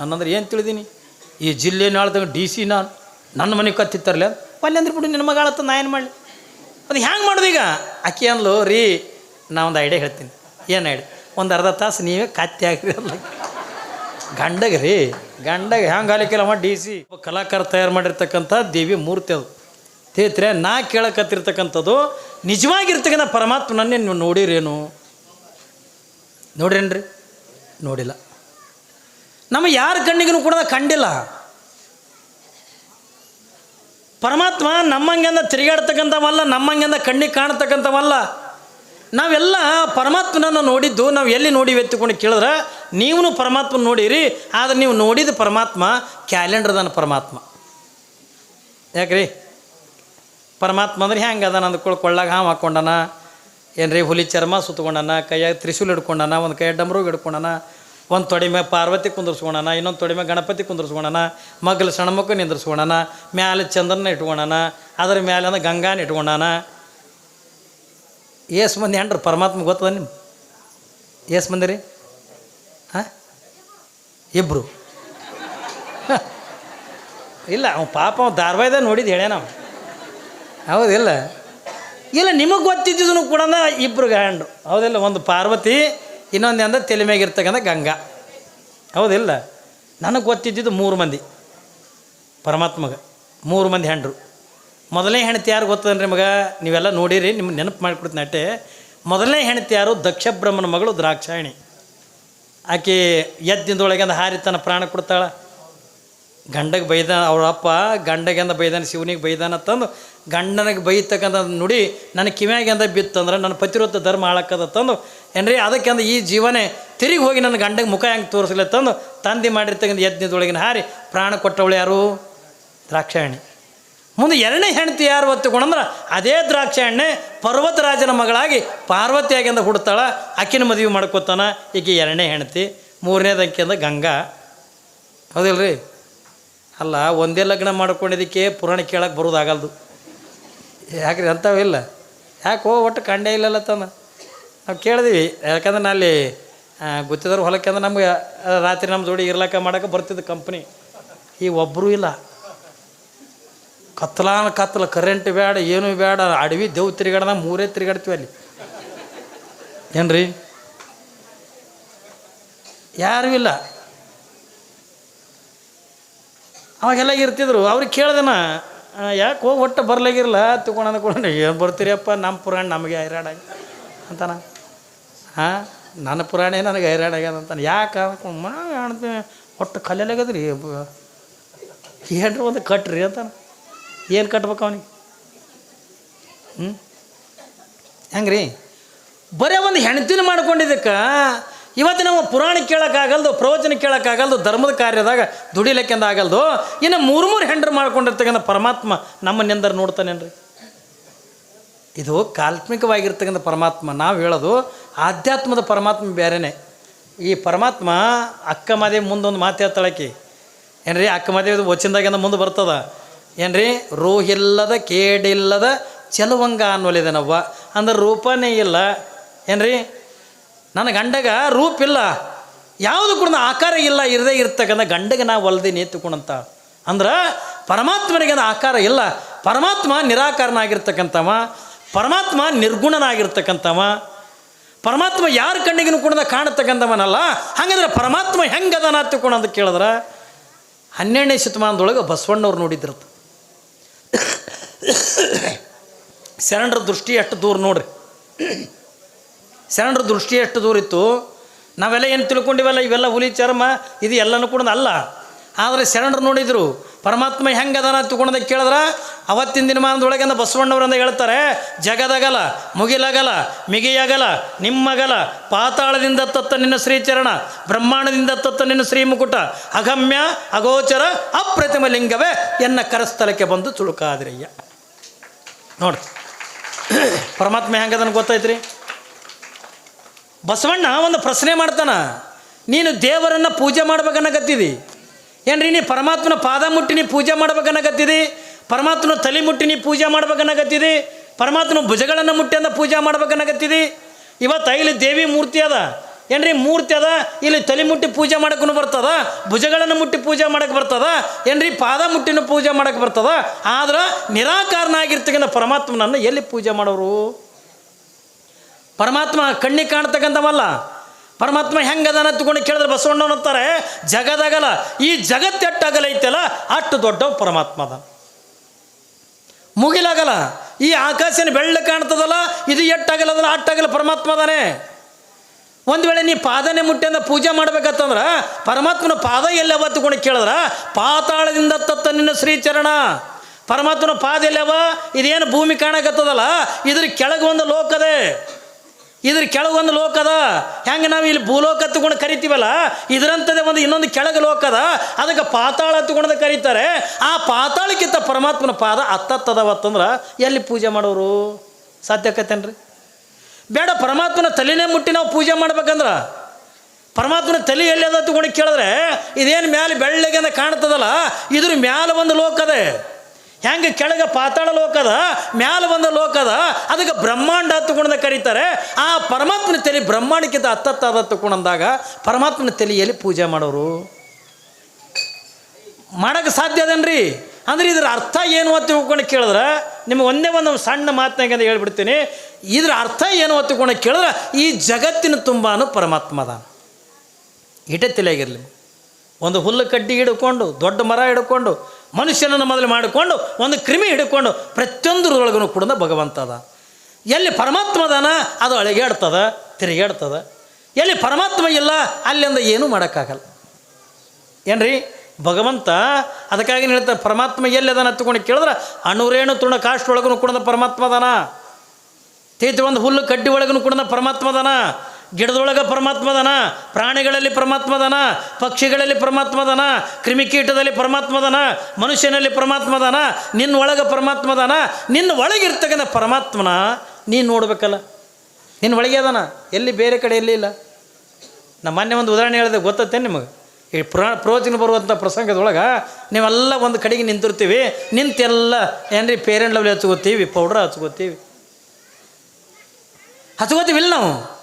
ನನ್ನಂದ್ರೆ ಏನು ತಿಳಿದೀನಿ? ಈ ಜಿಲ್ಲೆ ನಾಳ್ದಾಗ ಡಿ ಸಿ ನಾನು. ನನ್ನ ಮನೆಗೆ ಕತ್ತಿತ್ತಾರಲ್ಲ ಪಲ್ಯ ಅಂದ್ರೆ ಬಿಡು ನಿನ್ನ ಮಗಳತ್ತ ನಾ ಏನು ಮಾಡಲಿ? ಅದು ಹ್ಯಾಂಗೆ ಮಾಡೋದು ಈಗ? ಅಕ್ಕಿ ಅಂದ್ಲು ರೀ ನಾ ಒಂದು ಐಡಿಯಾ ಹೇಳ್ತೀನಿ. ಏನು ಐಡಿಯಾ ಒಂದು ಅರ್ಧ ತಾಸು ನೀವೇ ಕತ್ತಿ ಆಗಿರಲ್ಲ ಗಂಡಗೆ ರೀ ಗಂಡಗೆ ಹ್ಯಾಂಗೆ ಆಲಿಕ್ಕಿಲ್ಲವ ಡಿ ಸಿ? ಕಲಾಕಾರ ತಯಾರು ಮಾಡಿರ್ತಕ್ಕಂಥ ದೇವಿ ಮೂರ್ತಿ ಅದು. ತೇತ್ರೆ ನಾ ಕೇಳಕತ್ತಿರ್ತಕ್ಕಂಥದ್ದು ನಿಜವಾಗಿರ್ತಕ್ಕಂಥ ಪರಮಾತ್ಮನನ್ನೇ ನೀವು ನೋಡಿರೇನು? ನೋಡ್ರೇನ್ರಿ? ನೋಡಿಲ್ಲ. ನಮ್ಮ ಯಾರ ಕಣ್ಣಿಗೂ ಕೂಡ ಕಂಡಿಲ್ಲ. ಪರಮಾತ್ಮ ನಮ್ಮಂಗೆಂದ ತಿರುಗಾಡ್ತಕ್ಕಂಥವಲ್ಲ, ನಮ್ಮಂಗೆಂದ ಕಣ್ಣಿಗೆ ಕಾಣ್ತಕ್ಕಂಥವಲ್ಲ. ನಾವೆಲ್ಲ ಪರಮಾತ್ಮನನ್ನು ನೋಡಿದ್ದು, ನಾವು ಎಲ್ಲಿ ನೋಡಿವಿ ಎತ್ತುಕೊಂಡು ಕೇಳಿದ್ರೆ ನೀವು ಪರಮಾತ್ಮನ ನೋಡಿರಿ, ಆದರೆ ನೀವು ನೋಡಿದ ಪರಮಾತ್ಮ ಕ್ಯಾಲೆಂಡರ್ದಾನ ಪರಮಾತ್ಮ. ಯಾಕ್ರಿ? ಪರಮಾತ್ಮ ಅಂದ್ರೆ ಹೆಂಗೆ ಅದಾನ ಅಂದ್ಕೊಳ್ಳಿ ಕೊಳ್ಳಾಗ ಹಾವು ಹಾಕ್ಕೊಂಡನ ಏನ್ರಿ ಹುಲಿ ಚರ್ಮ ಸುತ್ಕೊಂಡನ ಕೈಯಾಗ ತ್ರಿಶೂಲ್ ಹಿಡ್ಕೊಂಡನ, ಒಂದು ಕೈಯಾಗ ಡಮ್ರೋಗ್ ಹಿಡ್ಕೊಂಡನ ಒಂದು ತೊಡೆ ಮ್ಯಾಗ ಪಾರ್ವತಿ ಕುಂದರ್ಸ್ಕೊಂಡನ ಇನ್ನೊಂದು ತೊಡೆ ಮ್ಯಾಗ ಗಣಪತಿ ಕುಂದರ್ಸ್ಕೊಂಡನ ಮಗ್ಲು ಸಣ್ಣಮಕ್ಕ ನಿಂದ್ರಿಸ್ಕೊಂಡನ ಮ್ಯಾಲೆ ಚಂದ್ರನ ಇಟ್ಕೊಳೋಣ ಅದ್ರ ಮ್ಯಾಲೆ ಅಂದ್ರೆ ಗಂಗಾನ ಇಟ್ಕೊಳೋಣ ಏಸ್ ಮಂದಿ ಹೆಂಡ್ರಿ ಪರಮಾತ್ಮ ಗೊತ್ತದ ನಿಮ್ಮ ಏಸ್ ಮಂದಿ ರೀ? ಹಾಂ? ಇಬ್ಬರು ಇಲ್ಲ ಅವ್ನು ಪಾಪ ಅವ್ನು ಧಾರವಾಹಿದ ನೋಡಿದ್ದು ಹೇಳೇ ನಾವು ಹೌದಿಲ್ಲ? ಇಲ್ಲ, ನಿಮಗೆ ಗೊತ್ತಿದ್ದು ಕೂಡ ಇಬ್ಬರು ಗಂಡು. ಹೌದಿಲ್ಲ, ಒಂದು ಪಾರ್ವತಿ ಇನ್ನೊಂದು ಅಂದ್ರೆ ತಲೆ ಗಂಗಾ. ಹೌದಿಲ್ಲ? ನನಗೆ ಗೊತ್ತಿದ್ದಿದ್ದು ಮೂರು ಮಂದಿ. ಪರಮಾತ್ಮಗೆ. ಮೂರು ಮಂದಿ ಹೆಂಡ್ರು. ಮೊದಲನೇ ಹೆಣ್ತಿ ಯಾರು ಗೊತ್ತದನ್ರಿ ಮಗ? ನೀವೆಲ್ಲ ನೋಡಿರಿ ನಿಮ್ಮ ನೆನಪು ಮಾಡಿಕೊಡ್ತೀನಿ ಅಟ್ಟೆ. ಮೊದಲನೇ ಹೆಣ್ತಿ ಯಾರು? ದಕ್ಷ ಬ್ರಹ್ಮನ ಮಗಳು ದ್ರಾಕ್ಷಾಯಣಿ. ಆಕೆ ಎದ್ದಿಂದೊಳಗೆ ಅಂದ ಹಾರಿ ತನ್ನ ಪ್ರಾಣ ಕೊಡ್ತಾಳೆ. ಗಂಡಗೆ ಬೈದ ಅವ್ರ ಅಪ್ಪ ಗಂಡಗೆಂದ ಬೈದಾನೆ, ಶಿವನಿಗೆ ಬೈದಾನ ತಂದು ಗಂಡನಿಗೆ ಬೈತಕ್ಕಂಥ ನುಡಿ, ನನ್ನ ಕಿವ್ಯಾಗೆಂದ ಬಿತ್ತಂದ್ರೆ, ನನ್ನ ಪತಿರೋತ್ತ ಧರ್ಮ ಹಾಳಕ್ಕದ ತಂದು ಏನ್ರಿ? ಅದಕ್ಕೆ ಅಂದ ಈ ಜೀವನೇ ತಿರುಗಿ ಹೋಗಿ ನನ್ನ ಗಂಡಗೆ ಮುಖ ಹೆಂಗೆ ತೋರಿಸಲಿ ತಂದು ಮಾಡಿರ್ತಕ್ಕಂಥ ಯಜ್ಞದೊಳಗಿನ ಹಾರಿ ಪ್ರಾಣ ಕೊಟ್ಟವಳು ಯಾರು? ದ್ರಾಕ್ಷಾಯಣಿ. ಮುಂದೆ ಎರಡನೇ ಹೆಂಡತಿ ಯಾರು ಒತ್ತಿಕೊಂಡಂದ್ರೆ ಅದೇ ದ್ರಾಕ್ಷಾಯಣ್ಣೆ ಪರ್ವತರಾಜನ ಮಗಳಾಗಿ ಪಾರ್ವತಿಯಾಗಿ ಅಂದ ಹುಡ್ತಾಳ, ಅಕ್ಕಿನ ಮದುವೆ ಮಾಡ್ಕೊತಾನ ಈಕೆ ಎರಡನೇ ಹೆಂಡತಿ ಮೂರನೇದಕ್ಕೆ ಅಂದ ಗಂಗಾ. ಹೌದಿಲ್ರಿ? ಅಲ್ಲ, ಒಂದೇ ಲಗ್ನ ಮಾಡ್ಕೊಂಡಿದ್ದಕ್ಕೆ ಪುರಾಣ ಕೇಳಕ್ಕೆ ಬರೋದಾಗಲ್ದು. ಯಾಕ್ರಿ ಅಂಥವಿಲ್ಲ ಯಾಕೆ ಒಟ್ಟು ಕಂಡೇ ಇಲ್ಲಲ್ಲ ತನ ನಾವು ಕೇಳಿದ್ವಿ, ಯಾಕಂದ್ರೆ ನಾ ಅಲ್ಲಿ ಹೊಲಕ್ಕೆ ಅಂದ್ರೆ ನಮ್ಗೆ ರಾತ್ರಿ ನಮ್ಮ ಜೋಡಿ ಇರ್ಲಕ್ಕ ಮಾಡಕ್ಕೆ ಬರ್ತಿದ್ದ ಕಂಪ್ನಿ ಈ ಒಬ್ಬರೂ ಇಲ್ಲ. ಕತ್ಲಾನ ಕತ್ಲ ಕರೆಂಟ್ ಬೇಡ, ಏನೂ ಬೇಡ, ಅಡವಿ ದೇವ್ ತಿರುಗಾಡ್ದಾಗ ಮೂರೇ ತಿರುಗಾಡ್ತೀವಿ ಅಲ್ಲಿ. ಏನ್ರಿ? ಯಾರೂ ಇಲ್ಲ. ಅವಾಗೆಲ್ಲ ಇರ್ತಿದ್ರು, ಅವ್ರಿಗೆ ಕೇಳ್ದನ ಯಾಕೆ ಹೋಗಿ ಒಟ್ಟು ಬರ್ಲಾಗಿರಲ್ಲ ತಗೊಂಡು ಅಂದ್ಕೊಂಡು, ಏನು ಬರ್ತೀರಿಯಪ್ಪ ನಮ್ಮ ಪುರಾಣ ನಮಗೆ ಹೈರಾಣಾಗಿ, ಅಂತಾನ. ಹಾಂ, ನನ್ನ ಪುರಾಣ ನನಗೆ ಹೈರಾಣ ಅಂತಾನೆ. ಯಾಕೆ ಮಾ ಒಟ್ಟು ಒಟ್ಟು ರೀ ಏನ್ರ ಒಂದು ಕಟ್ರಿ ಅಂತಾನೆ. ಏನು ಕಟ್ಬೇಕು ಅವನಿಗೆ? ಹ್ಞೂ ಹೆಂಗ್ರಿ? ಬರೀ ಒಂದು ಹೆಣ್ತಿನ ಮಾಡ್ಕೊಂಡಿದ್ದಕ್ಕೆ ಇವತ್ತು ನಾವು ಪುರಾಣ ಕೇಳೋಕ್ಕಾಗಲ್ದು, ಪ್ರವಚನ ಕೇಳೋಕ್ಕಾಗಲ್ದು, ಧರ್ಮದ ಕಾರ್ಯದಾಗ ದುಡಿಲಿಕ್ಕಿಂದ ಆಗಲ್ದು ಇನ್ನು ಮೂರು ಮೂರು ಹೆಂಡ್ರು ಮಾಡ್ಕೊಂಡಿರ್ತಕ್ಕಂಥ ಪರಮಾತ್ಮ ನಮ್ಮನ್ನೆಂದರು ನೋಡ್ತಾನೇನ್ರಿ? ಇದು ಕಾಲ್ಪನಿಕವಾಗಿರ್ತಕ್ಕಂಥ ಪರಮಾತ್ಮ. ನಾವು ಹೇಳೋದು ಆಧ್ಯಾತ್ಮದ ಪರಮಾತ್ಮ ಬೇರೆನೇ ಈ ಪರಮಾತ್ಮ ಅಕ್ಕ ಮಾದೇವಿ ಮುಂದೊಂದು ಮಾತು ಹೇಳ್ತಾಳಕಿ ಏನ್ರಿ, ಅಕ್ಕ ಮಾದೇವಿ ವಚನದಾಗಿಂದ ಮುಂದೆ ಬರ್ತದ? ಏನ್ರಿ, ರೂಹಿಲ್ಲದ ಕೇಡಿಲ್ಲದ ಚೆಲುವಂಗ ಅನ್ನೋಲಿದನವ್ವ. ಅಂದ್ರೆ ರೂಪನೇ ಇಲ್ಲ. ಏನ್ರಿ, ನನ್ನ ಗಂಡಗ ರೂಪ ಇಲ್ಲ. ಯಾವುದು ಕೂಡ ಆಕಾರ ಇಲ್ಲ, ಇರದೇ ಇರ್ತಕ್ಕಂಥ ಗಂಡಗ ನಾ ಒಲ್ದೆ ನೇತುಕೊಂಡಂತ. ಅಂದ್ರೆ ಪರಮಾತ್ಮನಿಗೆ ಆಕಾರ ಇಲ್ಲ. ಪರಮಾತ್ಮ ನಿರಾಕಾರನಾಗಿರ್ತಕ್ಕಂಥವ. ಪರಮಾತ್ಮ ನಿರ್ಗುಣನಾಗಿರ್ತಕ್ಕಂಥವ, ಪರಮಾತ್ಮ ಯಾರ ಕಣ್ಣಿಗೂ ಕೂಡ ಕಾಣತಕ್ಕಂಥವನಲ್ಲ. ಹಾಗಂದ್ರೆ ಪರಮಾತ್ಮ ಹೆಂಗೆ ಅದನ ತಿಳ್ಕೊಂಡು ಅಂತ ಕೇಳಿದ್ರೆ, ಹನ್ನೆರಡನೇ ಶತಮಾನದೊಳಗೆ ಬಸವಣ್ಣವ್ರು ನೋಡಿದ್ರು. ಶರಣರ ದೃಷ್ಟಿ ಎಷ್ಟು ದೂರ ನೋಡ್ರಿ. ಶರಣರ ದೃಷ್ಟಿ ಎಷ್ಟು ದೂರ ಇತ್ತು. ನಾವೆಲ್ಲ ಏನು ತಿಳ್ಕೊಂಡಿವಲ್ಲ, ಇವೆಲ್ಲ ಹುಲಿ ಚರ್ಮ, ಇದು ಎಲ್ಲನೂ ಕೂಡ ಅಲ್ಲ. ಆದರೆ ಶರಣರು ನೋಡಿದರು ಪರಮಾತ್ಮ ಹೆಂಗೆ ಅದಾನ ತಿಳ್ಕೊಂಡ ಕೇಳಿದ್ರೆ, ಅವತ್ತಿನ ದಿನಮಾನದೊಳಗೆ ಬಸವಣ್ಣವರಂದ ಹೇಳ್ತಾರೆ, ಜಗದಗಲ, ಮುಗಿಲಗಲ, ಮಿಗಿಯಗಲ, ನಿಮ್ಮಗಲ, ಪಾತಾಳದಿಂದ ತತ್ತ ನಿನ್ನ ಶ್ರೀಚರಣ, ಬ್ರಹ್ಮಾಂಡದಿಂದ ತತ್ತ ನಿನ್ನ ಶ್ರೀಮುಕುಟ, ಅಗಮ್ಯ, ಅಗೋಚರ, ಅಪ್ರತಿಮ ಲಿಂಗವೇ ಎನ್ನ ಕರಸ್ಥಲಕ್ಕೆ ಬಂದು ಚುಳುಕಾದ್ರಯ್ಯ ನೋಡಿ, ಪರಮಾತ್ಮ ಹೆಂಗದನ ಗೊತ್ತೈತ್ರಿ ಬಸವಣ್ಣ ಒಂದು ಪ್ರಶ್ನೆ ಮಾಡ್ತಾನ, ನೀನು ದೇವರನ್ನು ಪೂಜೆ ಮಾಡ್ಬೇಕನ್ನಕತ್ತಿದಿ ಏನ್ರಿ ನೀ ಪರಮಾತ್ಮನ ಪಾದ ಮುಟ್ಟಿ ನೀ ಪೂಜೆ ಮಾಡ್ಬೇಕನ್ನಗತ್ತಿದಿ ಪರಮಾತ್ಮನ ತಲೆ ಮುಟ್ಟಿ ನೀ ಪೂಜೆ ಮಾಡ್ಬೇಕನ್ನಗತ್ತಿದಿ ಪರಮಾತ್ಮನ ಭುಜಗಳನ್ನು ಮುಟ್ಟಿ ಅಂದ ಪೂಜೆ ಮಾಡ್ಬೇಕನ್ನಗತ್ತಿದಿ ಇವತ್ತು ಇಲ್ಲಿ ದೇವಿ ಮೂರ್ತಿ ಅದ. ಏನ್ರಿ ಮೂರ್ತಿ ಅದ? ಇಲ್ಲಿ ತಲೆ ಮುಟ್ಟಿ ಪೂಜೆ ಮಾಡಕ್ಕೂ ಬರ್ತದ? ಭುಜಗಳನ್ನು ಮುಟ್ಟಿ ಪೂಜೆ ಮಾಡಕ್ಕೆ ಬರ್ತದ? ಏನ್ರಿ ಪಾದ ಮುಟ್ಟಿನ ಪೂಜೆ ಮಾಡಕ್ಕೆ ಬರ್ತದ? ಆದ್ರೆ ನಿರಾಕಾರನಾಗಿರ್ತಕ್ಕಂಥ ಪರಮಾತ್ಮನನ್ನು ಎಲ್ಲಿ ಪೂಜೆ ಮಾಡೋರು? ಪರಮಾತ್ಮ ಕಣ್ಣಿಗೆ ಕಾಣ್ತಕ್ಕಂಥವಲ್ಲ. ಪರಮಾತ್ಮ ಹೆಂಗದಾನ ತಗೊಂಡು ಕೇಳಿದ್ರೆ ಬಸವಣ್ಣವ್ರು ಅಂತಾರೆ, ಜಗದಗಲ, ಈ ಅಗಲ ಐತಲ್ಲ ಅಷ್ಟು ದೊಡ್ಡವ ಪರಮಾತ್ಮ ಅದ ಮುಗಿಲಾಗಲ್ಲ, ಈ ಆಕಾಶನ ಬೆಳ್ಳ ಕಾಣ್ತದಲ್ಲ, ಇದು ಎಟ್ಟಾಗಲ್ಲದಲ್ಲ ಅಟ್ಟಾಗಲ್ಲ ಪರಮಾತ್ಮ ಅದಾನೆ. ಒಂದು ವೇಳೆ ನೀ ಪಾದನೆ ಮುಟ್ಟಿ ಅಂದ ಪೂಜೆ ಮಾಡ್ಬೇಕತ್ತಂದ್ರೆ ಪರಮಾತ್ಮನ ಪಾದ ಎಲ್ಲವ ತಗೊಂಡು ಕೇಳಿದ್ರ, ಪಾತಾಳದಿಂದ ತತ್ತ ನಿನ್ನ ಶ್ರೀಚರಣ. ಪರಮಾತ್ಮನ ಪಾದ ಎಲ್ಲವ, ಇದೇನು ಭೂಮಿ ಕಾಣಕತ್ತದಲ್ಲ, ಇದ್ರ ಕೆಳಗೆ ಒಂದು ಲೋಕದೆ. ಇದ್ರ ಕೆಳಗೊಂದು ಲೋಕ ಅದ. ಹೆಂಗೆ ನಾವು ಇಲ್ಲಿ ಭೂಲೋಕ ತಗೊಂಡು ಕರಿತೀವಲ್ಲ? ಇದರಂಥದ್ದೇ ಒಂದು ಇನ್ನೊಂದು ಕೆಳಗೆ ಲೋಕ ಅದ. ಅದಕ್ಕೆ ಪಾತಾಳ ತಗೊಂಡು ಕರೀತಾರೆ. ಆ ಪಾತಾಳಕ್ಕಿಂತ ಪರಮಾತ್ಮನ ಪಾದ ಅತ್ತತ್ತದವತ್ತಂದ್ರೆ ಎಲ್ಲಿ ಪೂಜೆ ಮಾಡೋರು? ಸಾಧ್ಯಕತ್ತೇನ್ರಿ ಬೇಡ, ಪರಮಾತ್ಮನ ತಲೆನೇ ಮುಟ್ಟಿ ನಾವು ಪೂಜೆ ಮಾಡ್ಬೇಕಂದ್ರೆ. ಪರಮಾತ್ಮನ ತಲೆ ಎಲ್ಲಿ ಅದ ತಗೊಂಡು ಕೇಳಿದ್ರೆ, ಇದೇನು ಮ್ಯಾಲೆ ಬೆಳ್ಳಗೆ ಕಾಣ್ತದಲ್ಲ, ಇದ್ರ ಮ್ಯಾಲೆ ಒಂದು ಲೋಕ ಅದೇ. ಹೆಂಗೆ ಕೆಳಗೆ ಪಾತಾಳ ಲೋಕದ ಮ್ಯಾಲ ಬಂದ ಲೋಕದ ಅದಕ್ಕೆ ಬ್ರಹ್ಮಾಂಡ ತಗೊಂಡ ಕರೀತಾರೆ. ಆ ಪರಮಾತ್ಮನ ತಲೆ ಬ್ರಹ್ಮಾಂಡಕ್ಕಿಂತ ಹತ್ತತ್ತಾದ ಅಂದಾಗ ಪರಮಾತ್ಮನ ತಲೆಯಲ್ಲಿ ಪೂಜೆ ಮಾಡೋರು. ಮಾಡೋಕ್ಕೆ ಸಾಧ್ಯ ಅದನ್ರಿ? ಅಂದ್ರೆ ಇದ್ರ ಅರ್ಥ ಏನು ಅಂತ ತಿಳ್ಕೊಂಡು ಕೇಳಿದ್ರೆ, ನಿಮಗೆ ಒಂದೇ ಒಂದು ಸಣ್ಣ ಮಾತನಾಗ ಹೇಳ್ಬಿಡ್ತೀನಿ. ಇದ್ರ ಅರ್ಥ ಏನು ಅಂತ ತಿಳ್ಕೊಂಡು ಕೇಳಿದ್ರೆ, ಈ ಜಗತ್ತಿನ ತುಂಬಾನು ಪರಮಾತ್ಮ ಅದ. ಇಟೇ ತಲೆಯಾಗಿರಲಿ ಒಂದು ಹುಲ್ಲು ಕಡ್ಡಿ ಹಿಡ್ಕೊಂಡು, ದೊಡ್ಡ ಮರ ಹಿಡ್ಕೊಂಡು ಮನುಷ್ಯನನ್ನು ಮೊದಲು ಮಾಡಿಕೊಂಡು ಒಂದು ಕ್ರಿಮಿ ಹಿಡ್ಕೊಂಡು ಪ್ರತಿಯೊಂದರೊಳಗೂ ಕೂಡ ಭಗವಂತ ಅದ. ಎಲ್ಲಿ ಪರಮಾತ್ಮದನ ಅದು ಅಳಗೇಡ್ತದ ತಿರುಗೇಡ್ತದ ಎಲ್ಲಿ ಪರಮಾತ್ಮ ಇಲ್ಲ, ಅಲ್ಲಿಂದ ಏನೂ ಮಾಡೋಕ್ಕಾಗಲ್ಲ. ಏನ್ರಿ? ಭಗವಂತ ಅದಕ್ಕಾಗಿ ಹೇಳ್ತಾರೆ ಪರಮಾತ್ಮ ಎಲ್ಲಿ ಅದನ್ನು ಹತ್ತುಕೊಂಡು ಕೇಳಿದ್ರೆ, ಅಣುರೇಣು ತುಣ ಕಾಸ್ಟ್ ಒಳಗೂ ಕೂಡ ಪರಮಾತ್ಮದನ ತೀತಿ ಒಂದು ಹುಲ್ಲು ಕಡ್ಡಿ ಒಳಗೂ ಕೂಡ ಪರಮಾತ್ಮದನ ಗಿಡದೊಳಗೆ ಪರಮಾತ್ಮದನ ಪ್ರಾಣಿಗಳಲ್ಲಿ ಪರಮಾತ್ಮದನ ಪಕ್ಷಿಗಳಲ್ಲಿ ಪರಮಾತ್ಮದನ ಕ್ರಿಮಿಕೀಟದಲ್ಲಿ ಪರಮಾತ್ಮದನ ಮನುಷ್ಯನಲ್ಲಿ ಪರಮಾತ್ಮದನ ನಿನ್ನ ಒಳಗೆ ಪರಮಾತ್ಮದನ ನಿನ್ನ ಒಳಗಿರ್ತಕ್ಕಂಥ ಪರಮಾತ್ಮನ ನೀನು ನೋಡ್ಬೇಕಲ್ಲ. ನಿನ್ನ ಒಳಗೆ ಅದನ, ಎಲ್ಲಿ ಬೇರೆ ಕಡೆ ಎಲ್ಲಿ ಇಲ್ಲ. ನಮ್ಮ ಮೊನ್ನೆ ಒಂದು ಉದಾಹರಣೆ ಹೇಳಿದೆ ಗೊತ್ತತ್ತೆ ನಿಮಗೆ? ಈ ಪ್ರಾ, ಪ್ರವಚನ ಬರುವಂಥ ಪ್ರಸಂಗದೊಳಗೆ ನೀವೆಲ್ಲ ಒಂದು ಕಡೆಗೆ ನಿಂತಿರ್ತೀವಿ, ನಿಂತೆಲ್ಲ, ಏನ್ರಿ ಪೇರೆಂಟ್ ಲವ್ಲಿ ಹಚ್ಕೋತೀವಿ ಪೌಡ್ರ್ ಹಚ್ಕೋತೀವಿ. ಇಲ್ಲ ನಾವು.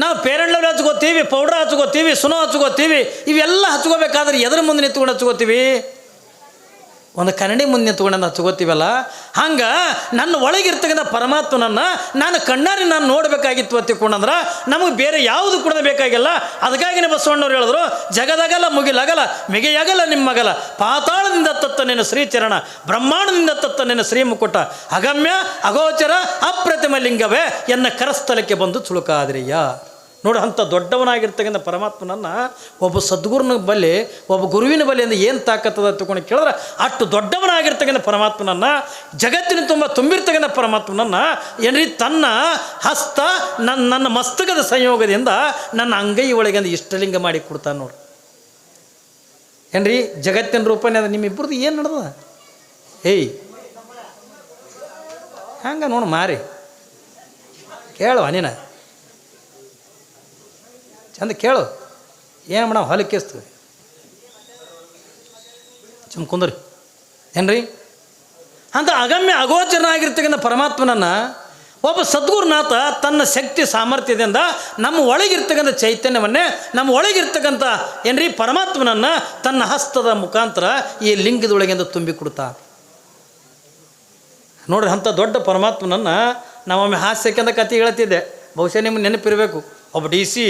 ನಾವು ಪೇರೆಂಟ್ ಲೆವೆಲ್ ಹಚ್ಕೋತೀವಿ, ಪೌಡ್ರ್ ಹಚ್ಕೋತೀವಿ, ಸುನೋ ಹಚ್ಕೋತೀವಿ, ಇವೆಲ್ಲ ಹಚ್ಕೋಬೇಕಾದ್ರೆ ಎದ್ರ ಮುಂದೆ ನಿಂತ್ಕೊಂಡು ಹಚ್ಕೋತೀವಿ? ಒಂದು ಕನ್ನಡಿ ಮುಂದೆ ನಿಂತ್ಕೊಂಡು ಹಚ್ಕೋತೀವಲ್ಲ? ಹಂಗೆ ನನ್ನ ಒಳಗಿರ್ತಕ್ಕಂಥ ಪರಮಾತ್ಮನನ್ನು ನಾನು ಕಣ್ಣಾರಿ ನಾನು ನೋಡಬೇಕಾಗಿತ್ತು ತಿಳ್ಕೊಂಡಂದ್ರೆ ನಮಗೆ ಬೇರೆ ಯಾವುದು ಕೂಡ ಬೇಕಾಗಿಲ್ಲ. ಅದಕ್ಕಾಗಿನೇ ಬಸವಣ್ಣವ್ರು ಹೇಳಿದ್ರು, ಜಗದಗಲ ಮುಗಿಲಗಲ, ಮಿಗೆಯಗಲ ನಿಮ್ಮಗಲ, ಪಾತಾಳದಿಂದ ತತ್ತ ನಿನ್ನ ಶ್ರೀಚರಣ, ಬ್ರಹ್ಮಾಂಡದಿಂದ ತತ್ತ ನಿನ್ನ ಶ್ರೀಮುಕುಟ, ಅಗಮ್ಯ, ಅಗೋಚರ, ಅಪ್ರತಿಮ ಲಿಂಗವೇ ಎನ್ನ ಕರಸ್ಥಲಕ್ಕೆ ಬಂದು ತುಳುಕಾದ್ರಿಯ? ನೋಡಿ, ಅಂಥ ದೊಡ್ಡವನಾಗಿರ್ತಕ್ಕಂಥ ಪರಮಾತ್ಮನನ್ನು ಒಬ್ಬ ಸದ್ಗುರುನ ಬಳಿ ಒಬ್ಬ ಗುರುವಿನ ಬಳಿಯಿಂದ ಏನು ತಾಕತ್ತದ ತಗೊಂಡು ಕೇಳಿದ್ರೆ, ಅಷ್ಟು ದೊಡ್ಡವನಾಗಿರ್ತಕ್ಕಂಥ ಪರಮಾತ್ಮನನ್ನು ಜಗತ್ತಿನ ತುಂಬ ತುಂಬಿರ್ತಕ್ಕಂಥ ಪರಮಾತ್ಮನನ್ನು ಏನ್ರಿ, ತನ್ನ ಹಸ್ತ ನನ್ನ ನನ್ನ ಮಸ್ತಕದ ಸಂಯೋಗದಿಂದ ನನ್ನ ಅಂಗೈ ಒಳಗೆ ಇಷ್ಟಲಿಂಗ ಮಾಡಿ ಕೊಡ್ತಾನೆ ನೋಡಿ. ಏನ್ರಿ, ಜಗತ್ತಿನ ರೂಪನೇ ಅದು ನಿಮ್ಮಿಬ್ಬರದ್ದು ಏನು ನಡೆದ ಏಯ್, ಹಂಗೆ ನೋಡು ಮಾರಿ. ಕೇಳುವ ನೀನು. ಚಂದ ಕೇಳು. ಏನು ಮೇಡಮ್ ಕೇಸ್ತೀವಿ ಚುಮ್ ಕುಂದ್ರಿ. ಏನ್ರಿ? ಅಂತ ಅಗಮ್ಯ ಅಗೋಚರನಾಗಿರ್ತಕ್ಕಂಥ ಪರಮಾತ್ಮನನ್ನು ಒಬ್ಬ ಸದ್ಗುರುನಾಥ ತನ್ನ ಶಕ್ತಿ ಸಾಮರ್ಥ್ಯದಿಂದ ನಮ್ಮ ಒಳಗಿರ್ತಕ್ಕಂಥ ಚೈತನ್ಯವನ್ನೇ, ನಮ್ಮ ಒಳಗಿರ್ತಕ್ಕಂಥ ಏನ್ರಿ, ಪರಮಾತ್ಮನನ್ನು ತನ್ನ ಹಸ್ತದ ಮುಖಾಂತರ ಈ ಲಿಂಗದೊಳಗಿಂದ ತುಂಬಿ ಕೊಡ್ತಾ. ನೋಡ್ರಿ, ಅಂಥ ದೊಡ್ಡ ಪರಮಾತ್ಮನನ್ನು ನಾವೊಮ್ಮೆ ಹಾಸ್ಯಕ್ಕಿಂತ ಕತೆ ಹೇಳ್ತಿದ್ದೆ. ಬಹುಶಃ ನಿಮ್ಗೆ ನೆನಪಿರಬೇಕು. ಒಬ್ಬ ಡಿ ಸಿ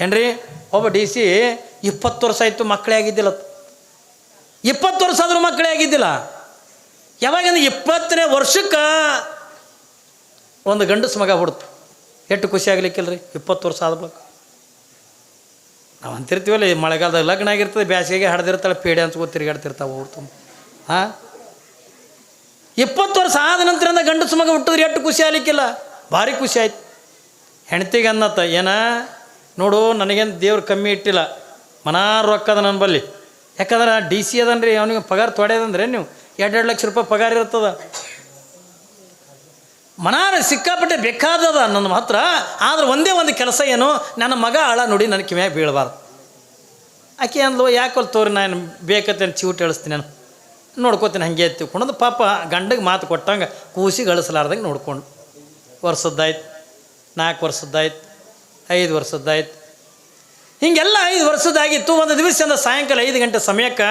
ಏನ್ರಿ? ಒಬ್ಬ ಡಿ ಸಿ ಇಪ್ಪತ್ತು ವರ್ಷ ಆಯಿತು ಮಕ್ಕಳೇ ಆಗಿದ್ದಿಲ್ಲ. ಇಪ್ಪತ್ತು ವರ್ಷ ಆದರೂ ಮಕ್ಕಳೇ ಆಗಿದ್ದಿಲ್ಲ. ಯಾವಾಗಿಂದ ಇಪ್ಪತ್ತನೇ ವರ್ಷಕ್ಕೆ ಒಂದು ಗಂಡಸು ಮಗ ಹುಡ್ತು. ಎಷ್ಟು ಖುಷಿ ಆಗ್ಲಿಕ್ಕಿಲ್ರಿ? ಇಪ್ಪತ್ತು ವರ್ಷ ಆದ ನಾವು ಅಂತಿರ್ತೀವಲ್ಲ, ಈ ಮಳೆಗಾಲದಾಗ ಲಗ್ನ ಆಗಿರ್ತದೆ ಬ್ಯಾಸಿಗೆಗೆ ಹಡ್ದಿರ್ತಾಳೆ, ಪೇಡೆ ಅಂತ ತಿರುಗಾಡ್ತಿರ್ತಾವೆ ಅವ್ರು ತುಂಬ. ಹಾಂ? ಇಪ್ಪತ್ತು ವರ್ಷ ಆದ ನಂತರದಿಂದ ಗಂಡಸು ಮಗ ಹುಟ್ಟಿದ್ರೆ ಎಷ್ಟು ಖುಷಿ ಆಗ್ಲಿಕ್ಕಿಲ್ಲ? ಭಾರಿ ಖುಷಿ ಆಯ್ತು. ಹೆಣ್ತಿಗೆ ಅನ್ನತ್ತ, ಏನ? ನೋಡು, ನನಗೇನು ದೇವ್ರು ಕಮ್ಮಿ ಇಟ್ಟಿಲ್ಲ. ಮನಾರು ರೊಕ್ಕದ ನನ್ನ ಬಲ್ಲಿ. ಯಾಕಂದ್ರೆ ಡಿ ಸಿ ಅದನ್ರಿ, ಅವನಿಗೆ ಪಗಾರ ತೊಡೆದಂದ್ರೆ ನೀವು ಎರಡು ಎರಡು ಲಕ್ಷ ರೂಪಾಯಿ ಪಗಾರ ಇರ್ತದ ಮನಾರ ಸಿಕ್ಕಾಪಟ್ಟೆ ಬೇಕಾದದ ನನ್ನ ಹತ್ರ, ಆದ್ರೆ ಒಂದೇ ಒಂದು ಕೆಲಸ ಏನು, ನನ್ನ ಮಗ ಆಳ ನೋಡಿ ನನ್ನ ಕಿವ್ಯಾಗ ಬೀಳಬಾರ್ದು. ಆಕೆ ಅಂದ್ಲು ಯಾಕಲ್ಲಿ ತೋರಿ ನಾನು ಬೇಕತ್ತೆ ಚೀಟ್ ಹೇಳಿಸ್ತೀನಿ ನಾನು. ನೋಡ್ಕೋತೀನಿ ಹಂಗೆ ತಿಳ್ಕೊಂಡು ಪಾಪ ಗಂಡಗೆ ಮಾತು ಕೊಟ್ಟಂಗೆ ಕೂಸಿ ಗಳಿಸಲಾರ್ದಂಗೆ ನೋಡ್ಕೊಂಡು. ವರ್ಷದ್ದಾಯ್ತು ನಾಲ್ಕು ವರ್ಷದ್ದಾಯ್ತು. ಐದು ವರ್ಷದ್ದಾಯ್ತು. ಹಿಂಗೆಲ್ಲ ಐದು ವರ್ಷದಾಗಿತ್ತು ಒಂದು ದಿವಸದಿಂದ ಸಾಯಂಕಾಲ ಐದು ಗಂಟೆ ಸಮಯಕ್ಕೆ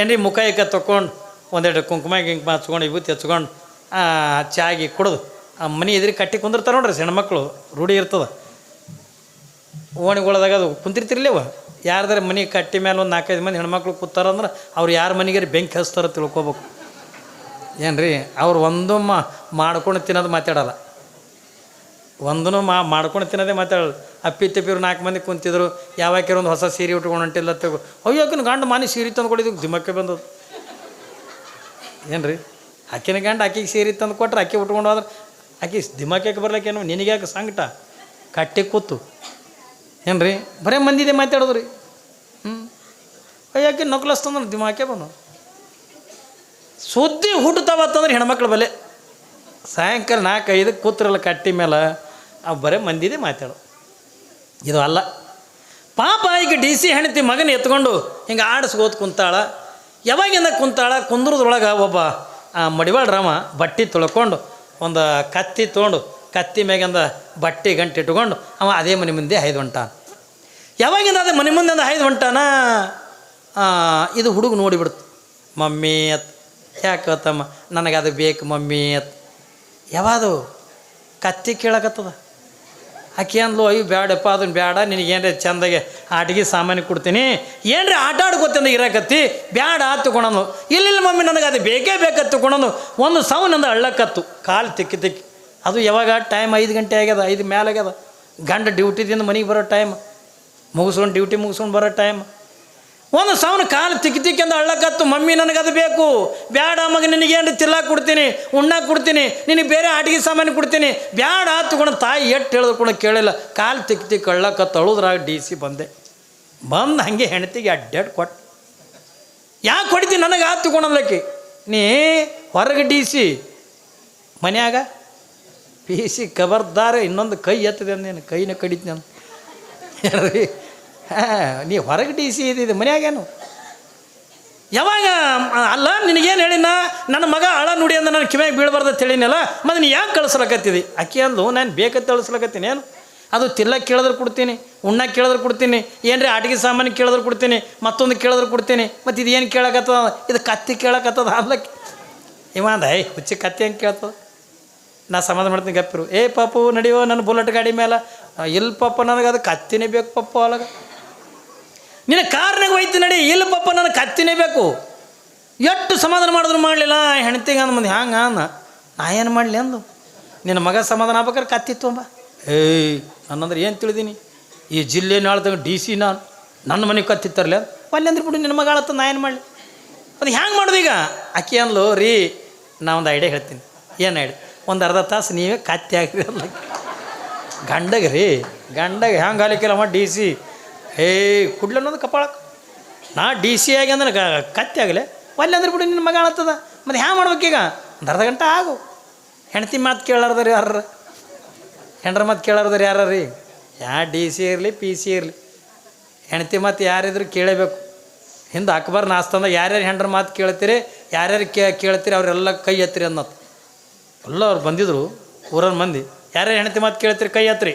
ಏನ್ರಿ ಮುಖ ಏಕ ತೊಗೊಂಡು ಒಂದೆರಡು ಕುಂಕುಮ ಗಿಂಕುಮ ಹಚ್ಕೊಂಡು, ವಿಭೂತಿ ಹಚ್ಕೊಂಡು ಚಾಗಿ ಕುಡಿದು, ಆ ಮನೆ ಎದುರು ಕಟ್ಟಿ ಕುಂದಿರ್ತಾರೆ ನೋಡ್ರಿ ಹೆಣ್ಮಕ್ಳು ರೂಢಿ ಇರ್ತದೆ. ಓಣಿಗೊಳದಾಗ ಅದು ಕುಂತಿರ್ತಿರ್ಲಿವ. ಯಾರ್ದಾರ ಮನೆ ಕಟ್ಟಿ ಮೇಲೆ ಒಂದು ನಾಲ್ಕೈದು ಮಂದಿ ಹೆಣ್ಮಕ್ಳು ಕೂತಾರಂದ್ರೆ ಅವ್ರು ಯಾರ ಮನೆಗೆ ಬೆಂಕಿ ಹಚ್ತಾರ ತಿಳ್ಕೊಬೇಕು. ಏನ್ರಿ ಅವ್ರು ಒಂದು ಮಾ ಮಾಡ್ಕೊಂಡು ತಿನ್ನೋದು ಮಾತಾಡಲ್ಲ. ಒಂದೂ ಮಾ, ಮಾಡ್ಕೊಂಡು ತಿನ್ನೋದೇ ಮಾತಾಡಲ್ಲ. ಅಪ್ಪಿ ತಪ್ಪಿರು ನಾಲ್ಕು ಮಂದಿ ಕುಂತಿದ್ರು ಯಾವಾಕ್ಯಾರ ಒಂದು ಹೊಸ ಸೀರೆ ಉಟ್ಕೊಂಡು ಹೊಂಟಿಲ್ಲ, ತಗೋ. ಅಯ್ಯೋಕಿನ ಗಂಡ ಮಾನಿ ಸೀರೆ ತಂದು ಕೊಡಿದ್ದು ದಿಮಕ್ಕೆ ಬಂದದ್ದು. ಏನು ರೀ ಆಕಿನ ಗಂಡ ಆಕಿಗೆ ಸೀರೆ ತಂದು ಕೊಟ್ರೆ ಅಕ್ಕಿ ಉಟ್ಕೊಂಡು ಹೋದ್ರೆ, ಆಕಿ ಬರ್ಲಿಕ್ಕೆ ಬರ್ಲಿಕ್ಕೇನು ನಿನಗೆ ಯಾಕೆ ಸಂಕಟ? ಕಟ್ಟಿ ಕೂತು. ಏನು ರೀ ಬರೇ ಮಂದಿದೆ ಮಾತಾಡೋದು ರೀ ಹ್ಞೂ ಅಯ್ಯಾಕೆ ನಕ್ಲಸ್ ತಂದ್ರೆ ದಿಮಾಕೆ ಬಂದು ಸುದ್ದಿ ಹುಟ್ಟುತ್ತಾವತ್ತಂದ್ರೆ ಹೆಣ್ಮಕ್ಳು ಬಲೆ. ಸಾಯಂಕಾಲ ನಾಲ್ಕು ಐದಕ್ಕೆ ಕೂತ್ರಲ್ಲ ಕಟ್ಟಿ ಮೇಲೆ ಅವು ಬರೇ ಮಂದಿದೆ ಮಾತಾಡೋ ಇದು ಅಲ್ಲ. ಪಾಪ ಈಗ ಡಿ ಸಿ ಹೆಣ್ತಿ ಮಗನ ಎತ್ಕೊಂಡು ಹಿಂಗೆ ಆಡಿಸ್ಕೋತ ಕುಂತಾಳ. ಯಾವಾಗಿಂದ ಕುಂತಾಳ? ಕುಂದ್ರದೊಳಗೆ ಒಬ್ಬ, ಆ, ಮಡಿವಾಳ ರಾಮ ಬಟ್ಟೆ ತೊಳ್ಕೊಂಡು, ಒಂದು ಕತ್ತಿ ತೊಗೊಂಡು, ಕತ್ತಿ ಮ್ಯಾಗಿಂದ ಬಟ್ಟೆ ಗಂಟೆ ಇಟ್ಕೊಂಡು ಅವ ಅದೇ ಮನೆ ಮುಂದೆ ಹೈದು ಹೊಂಟ ಯಾವಾಗಿಂದ ಅದೇ ಮನೆ ಮುಂದೆ ಹೈದು ಹೊಂಟಾನ? ಇದು ಹುಡುಗ ನೋಡಿಬಿಡ್ತು. ಮಮ್ಮಿ ಅತ್ ಯಾಕತ್ತಮ್ಮ ತಮ್ಮ ನನಗೆ ಅದು ಬೇಕು ಮಮ್ಮಿ ಅತ್. ಯಾವಾದು? ಕತ್ತಿ ಕೇಳಕತ್ತದ. ಆಕೆ ಅಂದ್ಲು, ಅಯ್ಯೋ ಬೇಡಪ್ಪ ಅದನ್ನು ಬೇಡ ನಿನಗೇನ್ರಿ ಚಂದಾಗೆ ಆಟಿಗೆ ಸಾಮಾನು ಕೊಡ್ತೀನಿ? ಏನ್ರಿ ಆಟ ಆಡ್ಕೊತಂದ ಇರಕತ್ತಿ? ಬೇಡ ತಗೊಳನು ಇಲ್ಲಿಲ್ಲ ಮಮ್ಮಿ, ನನಗೆ ಅದು ಬೇಕೇ ಬೇಕತ್ತು ತಗೊಳನು ಒಂದು ಸೌನಂದ ಅಳ್ಳಕತ್ತು. ಕಾಲು ತಿಕ್ಕಿ ತಿಕ್ಕಿ. ಅದು ಯಾವಾಗ? ಟೈಮ್ ಐದು ಗಂಟೆ ಆಗ್ಯದ, ಐದು ಮೇಲೆ ಆಗ್ಯದ. ಗಂಡ ಡ್ಯೂಟಿದಿಂದ ಮನೆಗೆ ಬರೋ ಟೈಮ್. ಮುಗಿಸ್ಕೊಂಡು ಡ್ಯೂಟಿ ಮುಗಿಸ್ಕೊಂಡು ಬರೋ ಟೈಮ್. ಒಂದು ಸವನ ಕಾಲು ತಿಕ್ಕಿ ತಿಕ್ಕಿ ಅಂದ ಹಳ್ಳಕ್ಕತ್ತು ಮಮ್ಮಿ, ನನಗೆ ಅದು ಬೇಕು. ಬ್ಯಾಡ ಮಗ ನಿನಗೇನು ತಿಲ್ಲ ಕೊಡ್ತೀನಿ? ಉಣ್ಣಾಕ ಕೊಡ್ತೀನಿ. ನಿನಗೆ ಬೇರೆ ಆಟಿಗೆ ಸಾಮಾನು ಕೊಡ್ತೀನಿ. ಬ್ಯಾಡ ತಗೊಂಡು ತಾಯಿ ಎಟ್ಟು ಹೇಳಿದ್ರು ಕೂಡ ಕೇಳಿಲ್ಲ. ಕಾಲು ತಿಕ್ಕಿ ತಿಕ್ಕಿ ಹಳ್ಳಕ್ಕತ್ತು ಅಳುದ್ರಾಗ ಡಿ ಸಿ ಬಂದೆ. ಬಂದು ಹಾಗೆ ಹೆಣ್ತಿಗೆ ಅಡ್ಡಾಡ್ ಕೊಟ್ಟು. ಯಾಕೆ ಕೊಡ್ತೀನಿ ನನಗೆ ಆ ತಗೊಂಡಲ್ಲಕ್ಕಿ ನೀ ಹೊರಗೆ ಡಿ ಸಿ, ಮನ್ಯಾಗ ಪಿ ಸಿ ಕಬರ್ದಾರ ಇನ್ನೊಂದು ಕೈ ಎತ್ತದೆ ಅಂದೇನು ಕೈನ ಕಡಿತೀನಿ ಅಂತ. ಹಾಂ, ನೀ ಹೊರಗೆ ಡಿ ಸಿ ಇದ್ದಿದ್ದು ಮನ್ಯಾಗೇನು? ಯಾವಾಗ ಅಲ್ಲ, ನಿನಗೇನು ಹೇಳಿನ ನನ್ನ ಮಗ ಅಳ ನುಡಿ ಅಂದ ನಾನು ಕಿವಿಯಾಗ ಬೀಳಬಾರ್ದು ಹೇಳಿನಲ್ಲ ಮತ್ತು ನೀ ಯಾಕೆ ಕಳಿಸ್ಲಕತ್ತಿದಿ? ಅಕ್ಕಿ ಅಂದು ನಾನು ಬೇಕಂತ ಕಳಿಸ್ಲಕತ್ತೀನಿ ಏನು? ಅದು ತಿಲ್ಲಕ್ಕೆ ಕೇಳಿದ್ರೆ ಕೊಡ್ತೀನಿ ಉಣ್ಣಕ್ಕೆ ಕೇಳಿದ್ರೆ ಕೊಡ್ತೀನಿ, ಏನ್ರಿ ಆಟಿಗೆ ಸಾಮಾನು ಕೇಳಿದ್ರೆ ಕೊಡ್ತೀನಿ, ಮತ್ತೊಂದು ಕೇಳಿದ್ರೆ ಕೊಡ್ತೀನಿ, ಮತ್ತು ಇದು ಏನು ಕೇಳಕತ್ತದ? ಇದು ಕತ್ತಿ ಕೇಳಕತ್ತದ ಅಲ್ಲಕ್ಕೆ ಇವ ಅಂದ, ಏಯ್, ಹುಚ್ಚಿ ಕತ್ತಿ ಹೆಂಗೆ ಕೇಳ್ತದ? ನಾ ಸಮಾಧಾನ ಮಾಡ್ತೀನಿ, ಗಪ್ಪಿರು. ಏ ಪಾಪು, ನಡೆಯೋ, ನನ್ನ ಬುಲೆಟ್ ಗಾಡಿ ಮೇಲೆ ಇಲ್ಲ ಪಾಪ, ನನಗೆ ಅದು ಕತ್ತಿನೇ ಬೇಕು ಪಪ್ಪ ಅಲಾಗ ನಿನ್ನ ಕಾರ್ನಾಗ ಹೋಯ್ತು ನಡಿ ಇಲ್ಲಪ್ಪ ಪಾಪ ನನಗೆ ಕತ್ತಿನೇ ಬೇಕು. ಎಷ್ಟು ಸಮಾಧಾನ ಮಾಡಿದ್ರು ಮಾಡಲಿಲ್ಲ ಹೆಣ್ತಿಗೆ ಅಂದ ಮಂದಿ ಹ್ಯಾಂಗ ಅನ್ನ ನಾ ಏನು ಮಾಡಲಿ ಅಂದು? ನಿನ್ನ ಮಗ ಸಮಾಧಾನ ಆಗ್ಬೇಕಾದ್ರೆ ಕತ್ತಿತ್ತು ತೊಂಬ ಏಯ್ ನನ್ನಂದ್ರೆ ಏನು ತಿಳಿದೀನಿ? ಈ ಜಿಲ್ಲೆ ನಾಳ್ದಾಗ ಡಿ ಸಿ ನಾನು. ನನ್ನ ಮನೆಗೆ ಕತ್ತಿತ್ತರ್ಲೆ ತರಲಿ ಅಲ್ಲಿ ಅಂದ್ರೆ ಬಿಡು ನಿನ್ನ ಮಗ ಆಳತ್ತ ನಾ ಏನು ಮಾಡಲಿ? ಅದು ಹ್ಯಾಂಗೆ ಮಾಡೋದು ಈಗ? ಅಕ್ಕಿ ಅಂದ್ಲು ರೀ ನಾ ಒಂದು ಐಡಿಯಾ ಹೇಳ್ತೀನಿ. ಏನು ಐಡಿ ಒಂದು ಅರ್ಧ ತಾಸು ನೀವೇ ಕತ್ತಿ ಹಾಕಿರಿ ಅಲ್ಲ ಗಂಡಗೆ ರೀ ಗಂಡಗೆ ಹ್ಯಾಂಗೆ ಹಾಲಿಕ್ಕಿಲ್ಲಮ್ಮ ಡಿ ಸಿ? ಏಯ್ ಕುಡ್ಲ ಅನ್ನೋದು ಕಪಾಳಕ್ಕೆ. ನಾ ಡಿ ಸಿ ಆಗಿ ಅಂದ್ರೆ ಕತ್ತಿ ಆಗಲೆ. ಒಲ್ಲೆ ಅಂದ್ರೆ ಬಿಡು, ನಿನ್ನ ಮಗ ಆಳತ್ತದ ಮತ್ತು ಹ್ಯಾ ಮಾಡ್ಬೇಕೀಗ ಒಂದು ಅರ್ಧ ಗಂಟೆ ಆಗು. ಹೆಂಡತಿ ಮಾತು ಕೇಳಾರ್ದಾರಿ ಯಾರ ಹೆಂಡ್ರ ಮಾತು ಕೇಳಾರ್ದಾರಿ ಯಾರ ರೀ ಯಾ ಡಿ ಸಿ ಇರಲಿ, ಪಿ ಸಿ ಇರಲಿ. ಹೆಂಡತಿ ಮಾತು ಯಾರಿದ್ರು ಕೇಳಬೇಕು. ಹಿಂದೆ ಅಕ್ಬರ್ ನಾಸ್ತಂದಾಗ ಯಾರ್ಯಾರು ಹೆಂಡ್ರ ಮಾತು ಕೇಳ್ತೀರಿ, ಯಾರ್ಯಾರು ಕೇ, ಕೇಳ್ತೀರಿ, ಅವರೆಲ್ಲ ಕೈ ಎತ್ತಿರಿ ಅನ್ನೋದು ಎಲ್ಲ ಅವ್ರು ಬಂದಿದ್ರು, ಊರನ ಮಂದಿ. ಯಾರ್ಯಾರು ಹೆಂಡತಿ ಮಾತು ಕೇಳ್ತೀರಿ, ಕೈ ಎತ್ತಿರಿ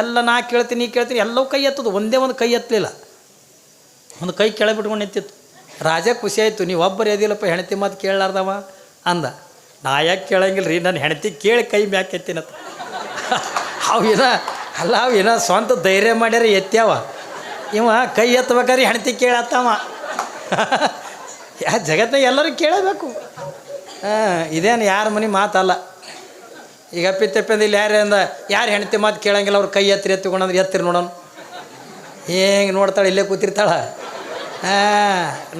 ಎಲ್ಲ ನಾ ಕೇಳ್ತೀನಿ, ನೀ ಕೇಳ್ತೀನಿ, ಎಲ್ಲವೂ ಕೈ ಎತ್ತದು. ಒಂದೇ ಒಂದು ಕೈ ಎತ್ತಲಿಲ್ಲ. ಒಂದು ಕೈ ಕೆಳಬಿಟ್ಕೊಂಡು ನಿಂತಿತ್ತು. ರಾಜ ಖುಷಿ ಆಯಿತು ನೀವು ಒಬ್ಬರು ಎದಿಲ್ಲಪ್ಪ ಹೆಣತಿ ಮಾತು ಕೇಳಲಾರ್ದವ ಅಂದ. ನಾ ಯಾಕೆ ಕೇಳಂಗಿಲ್ಲ ರೀ ನನ್ನ ಹೆಣತಿ ಕೇಳಿ ಕೈ ಮ್ಯಾಕೆ ಎತ್ತಿನತ್ತ ಅವು ಏನ ಅಲ್ಲ, ಅವು ಏನೋ ಸ್ವಂತ ಧೈರ್ಯ ಮಾಡ್ಯಾರ ಎತ್ತ್ಯಾವ. ಇವ ಕೈ ಎತ್ತಬೇಕಾದ್ರೆ ಹೆಣತಿ ಕೇಳತ್ತವ. ಯಾ ಜಗತ್ತಿನ ಎಲ್ಲರೂ ಕೇಳಬೇಕು. ಹಾಂ, ಇದೇನು ಯಾರ ಮನೆ ಮಾತಲ್ಲ. ಈಗ ಅಪ್ಪಿ ತಪ್ಪಿಂದ ಇಲ್ಲಿ ಯಾರು ಅಂದ, ಯಾರು ಹೆಂಡತಿ ಮಾತು ಕೇಳಂಗಿಲ್ಲ, ಅವ್ರು ಕೈ ಎತ್ತಿರಿ ಎತ್ತಿಕೊಂಡಂದ್ರೆ ಎತ್ತಿರಿ ನೋಡೋಣ ಹೇಗೆ ನೋಡ್ತಾಳೆ, ಇಲ್ಲೇ ಕೂತಿರ್ತಾಳ.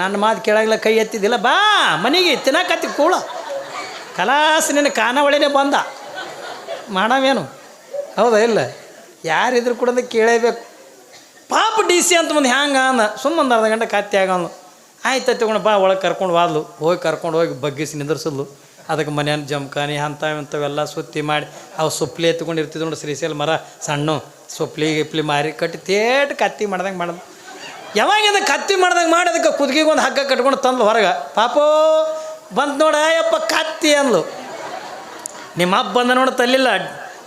ನನ್ನ ಮಾತು ಕೇಳಂಗಿಲ್ಲ, ಕೈ ಎತ್ತಿದ್ದಿಲ್ಲ, ಬಾ, ಮನೆಗೆ ತಿನ್ನಕತ್ತಿ ಕೂಳ. ಕಲಾಸ ನಿನ್ನ ಕಾನಾವಳಿನೇ ಬಂದ. ಮಾಡವೇನು? ಹೌದಾ, ಇಲ್ಲ? ಯಾರಿದ್ರು ಕೂಡ ಕೇಳೇಬೇಕು. ಪಾಪ ಡಿ ಸಿ ಅಂತ ಮುಂದೆ ಹ್ಯಾಂಗ ಅಂದ. ಸುಮ್ಮನೆ ಅರ್ಧ ಗಂಟೆ ಕತ್ತಿ ಆಯ್ತು ತಗೊಂಡು ಬಾ, ಒಳಗೆ ಕರ್ಕೊಂಡು ಹೋದ್ಲು ಹೋಗಿ ಕರ್ಕೊಂಡು ಹೋಗಿ ಬಗ್ಗಿಸಿ ನಿಂದ್ರಿಸಿದ್ಲು. ಅದಕ್ಕೆ ಮನೆಯನ್ನು ಜಮ್ಕಾನಿ ಅಂಥವು ಇಂಥವೆಲ್ಲ ಸುತ್ತಿ ಮಾಡಿ ಅವು ಸುಪ್ಲಿ ಎತ್ಕೊಂಡಿರ್ತಿದ್ವು ನೋಡಿ ಶ್ರೀಶೈಲ ಮರ ಸಣ್ಣ ಸುಪ್ಲಿ ಗಿಪ್ಲಿ ಮಾರಿ ಕಟ್ಟಿ ತೇಟ್ ಕತ್ತಿ ಮಾಡ್ದಂಗೆ ಮಾಡ್ದು. ಯಾವಾಗಿಂದ ಕತ್ತಿ ಮಾಡ್ದಂಗೆ ಮಾಡಿ ಅದಕ್ಕೆ ಕುದುಗಿಗೆ ಒಂದು ಹಗ್ಗ ಕಟ್ಕೊಂಡು ತಂದ್ಲು ಹೊರಗೆ. ಪಾಪೋ ಬಂತು ನೋಡ, ಯಪ್ಪ ಕತ್ತಿ ಅಂದ್ಲು. ನಿಮ್ಮ ಅಪ್ಪ ಬಂದ ನೋಡಿ ತಲ್ಲಿಲ್ಲ,